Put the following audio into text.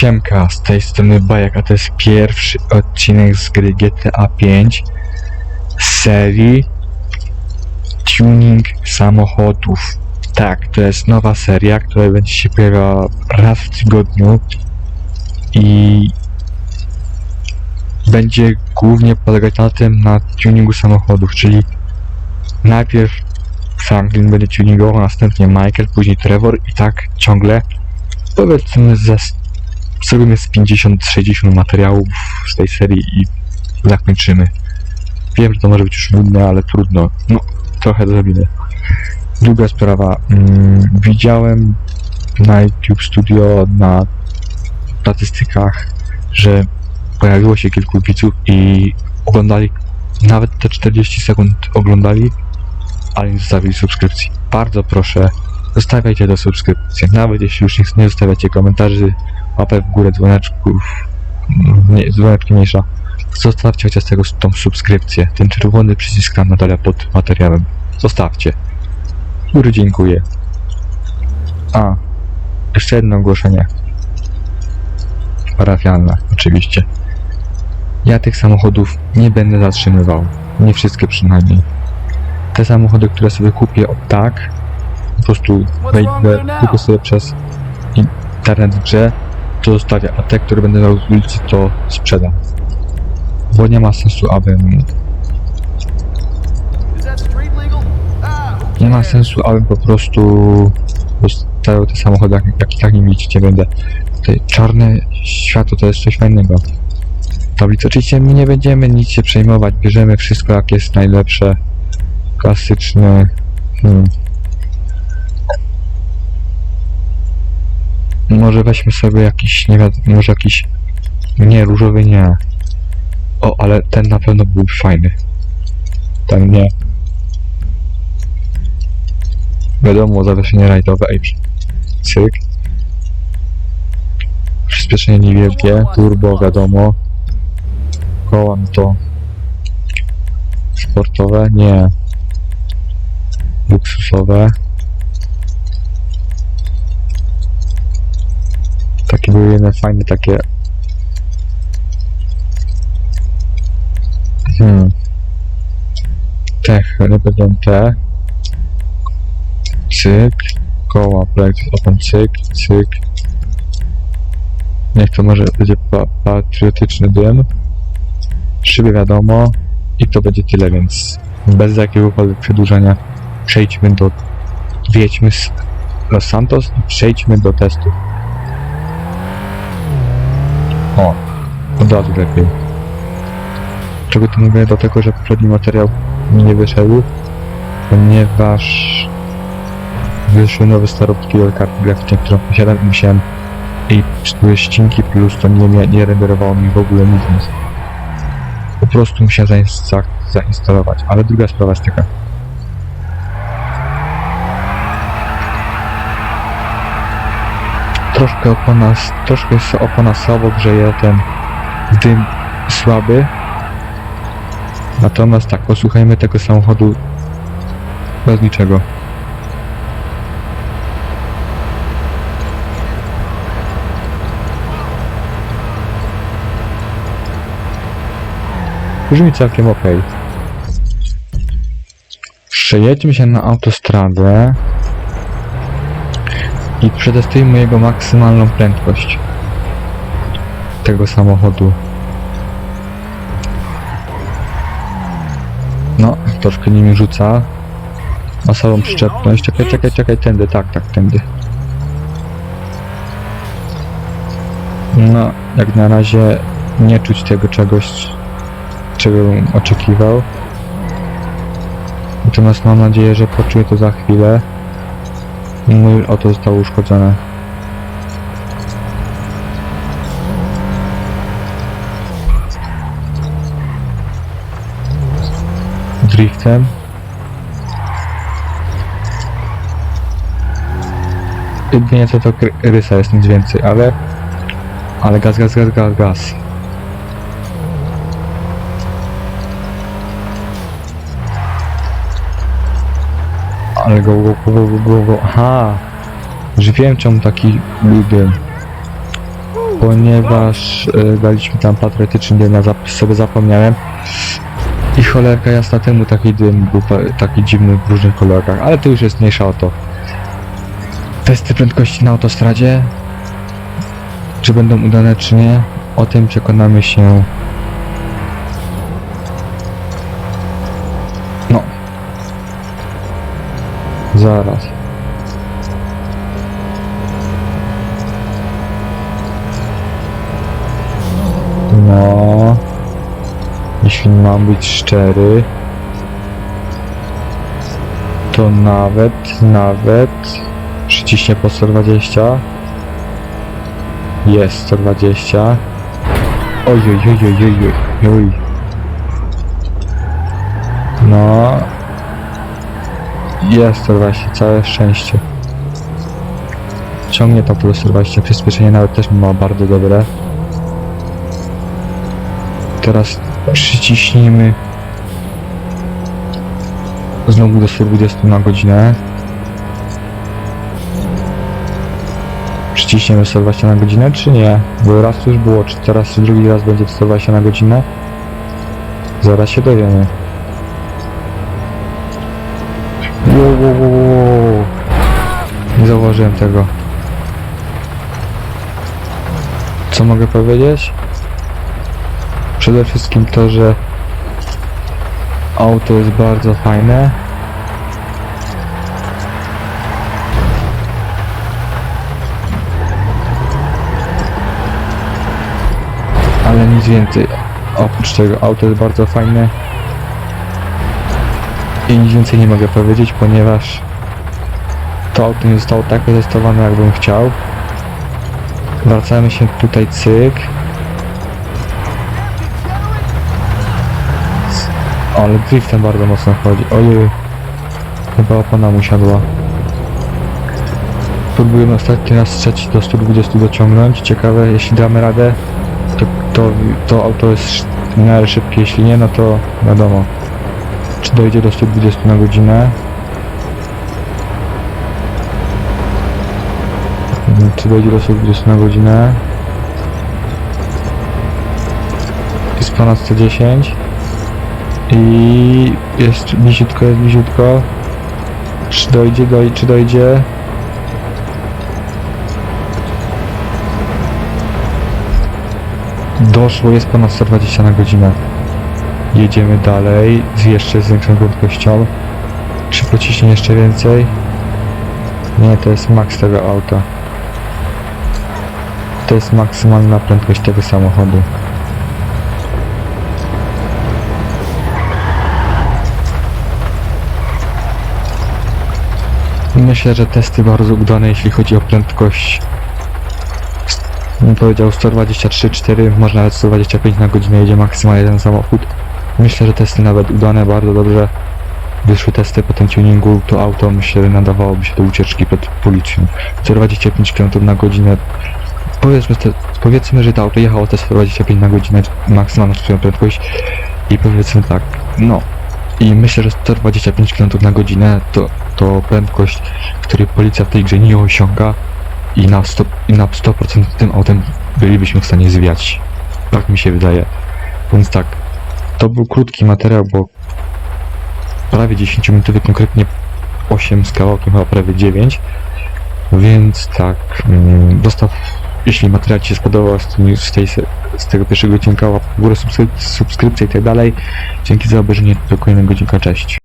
Siemka, z tej strony Bajak, a to jest pierwszy odcinek z gry GTA 5 z serii Tuning samochodów. Tak, to jest nowa seria, która będzie się pojawiała raz w tygodniu i będzie głównie polegać na tym, na tuningu samochodów, czyli najpierw Franklin będzie tuningował, następnie Michael, później Trevor i tak ciągle powiedzmy ze zrobimy z 50-60 materiałów z tej serii i zakończymy. Wiem, że to może być już nudne, ale trudno. No, trochę zrobimy. Druga sprawa. Mm, widziałem na YouTube Studio na statystykach, że pojawiło się kilku widzów i oglądali nawet te 40 sekund oglądali, ale nie zostawili subskrypcji. Bardzo proszę, zostawiajcie te subskrypcje. Nawet jeśli już nie zostawiacie komentarzy, łapę w górę, dzwoneczków, nie, dzwoneczki mniejsza. Zostawcie chociaż tego, tą subskrypcję, ten czerwony przycisk tam na dole pod materiałem. Zostawcie. Góry dziękuję. A, jeszcze jedno ogłoszenie. Parafialne, oczywiście. Ja tych samochodów nie będę zatrzymywał. Nie wszystkie przynajmniej. Te samochody, które sobie kupię od tak, po prostu wejdę, kupię sobie przez internet w grze, to zostawię, a te, które będę miał z ulicy, to sprzedam. Bo nie ma sensu, abym... Nie ma sensu, abym po prostu zostawiał te samochody, jak, jak i tak nie będę. Te czarne światło to jest coś fajnego. Tablice oczywiście my nie będziemy nic się przejmować, bierzemy wszystko jak jest najlepsze, klasyczne. Hmm. Może weźmy sobie jakiś, nie wiadomo, może jakiś, nie, różowy nie. O, ale ten na pewno byłby fajny. Ten nie. Wiadomo, zawieszenie rajdowe, ej, cyk. Przyspieszenie niewielkie, turbo, wiadomo. Koła to sportowe, nie. Luksusowe. Takie były jedne fajne, takie... Hmm. Te, nie będą te. Cyk. Koła, projekt opon, cyk, cyk. Niech to może będzie pa patriotyczny dym. Szyby wiadomo. I to będzie tyle, więc bez jakiegokolwiek przedłużenia przejdźmy do... Wjedźmy z Los Santos i przejdźmy do testu. O, od razu lepiej. Czego tu mówię? Dlatego, że poprzedni materiał nie wyszedł, ponieważ wyszły nowe staropki do karty graficznej, którą posiadam i musiałem i były ścinki plus to nie, nie, nie renderowało mi w ogóle nic. Po prostu musiałem zain- za, zainstalować. Ale druga sprawa jest taka. Troszkę opona, troszkę jest opona słabo grzeje, ten dym słaby. Natomiast tak, posłuchajmy tego samochodu bez niczego. Brzmi całkiem ok. Przejedźmy się na autostradę i przetestujmy jego maksymalną prędkość tego samochodu. No, troszkę nimi rzuca. Samą przyczepność. Czekaj, czekaj, czekaj, tędy, tak, tak, tędy. No, jak na razie nie czuć tego czegoś, czego bym oczekiwał. Natomiast mam nadzieję, że poczuję to za chwilę. Mój oto zostało uszkodzone. Driftem. Jedynie co to rysa jest nic więcej, ale... Ale gaz, gaz, gaz, gaz, gaz. Ale go, go, go, go, go, go, aha! Już wiem czemu taki był ponieważ e, daliśmy tam patriotyczny dym, sobie zapomniałem. I cholerka jasna temu taki dym był taki dziwny w różnych kolorach, ale to już jest mniejsza o to. Testy prędkości na autostradzie. Czy będą udane, czy nie? O tym przekonamy się. Zaraz. No. Jeśli mam być szczery, to nawet, nawet przyciśnie po 120. Jest 120. Oj, oj, oj, oj, oj, oj. No. Jest 120, całe szczęście. Ciągnie to plus 120, przyspieszenie nawet też ma bardzo dobre. Teraz przyciśnijmy znowu do 120 na godzinę. Przyciśniemy 120 na godzinę, czy nie? Bo raz to już było, czy teraz drugi raz będzie 120 na godzinę? Zaraz się dowiemy. Wow, wow, wow. Nie zauważyłem tego. Co mogę powiedzieć? Przede wszystkim to, że auto jest bardzo fajne. Ale nic więcej. Oprócz tego auto jest bardzo fajne. I nic więcej nie mogę powiedzieć, ponieważ to auto nie zostało tak wytestowane, jakbym chciał. Wracamy się tutaj, cyk. Ale driftem bardzo mocno chodzi. Ojej. Chyba opona mu siadła. Próbujemy ostatni raz trzeci do 120 dociągnąć. Ciekawe, jeśli damy radę, to, to, to auto jest w miarę szybkie. Jeśli nie, no to wiadomo. Czy dojdzie do 120 na godzinę? Mm, Czy dojdzie do 120 na godzinę? Jest ponad 110. I jest bliziutko, jest bliziutko. Czy dojdzie, doj, czy dojdzie? Doszło, jest ponad 120 na godzinę. Jedziemy dalej, z jeszcze z większą prędkością. Czy pociśnie jeszcze więcej? Nie, to jest maks tego auta. To jest maksymalna prędkość tego samochodu. Myślę, że testy bardzo udane, jeśli chodzi o prędkość. Bym powiedział 123-4, może nawet 125 na godzinę jedzie maksymalnie ten samochód. Myślę, że testy nawet udane, bardzo dobrze wyszły testy po tym tuningu, to auto myślę, że nadawałoby się do ucieczki przed policją. 125 km na godzinę. Powiedzmy, te, powiedzmy, że to auto jechało te 125 na godzinę, maksymalną swoją prędkość i powiedzmy tak, no. I myślę, że 125 km na godzinę to, to prędkość, której policja w tej grze nie osiąga i na 100%, i na 100% tym autem bylibyśmy w stanie zwiać. Tak mi się wydaje. Więc tak, to był krótki materiał, bo prawie 10-minutowy, konkretnie 8 z kawałkiem, chyba prawie 9. Więc tak, mm, dostaw, jeśli materiał Ci się spodobał z, tej, z tego pierwszego odcinka, łap w górę subskryp- subskrypcję i tak dalej. Dzięki za obejrzenie do kolejnego odcinka, cześć.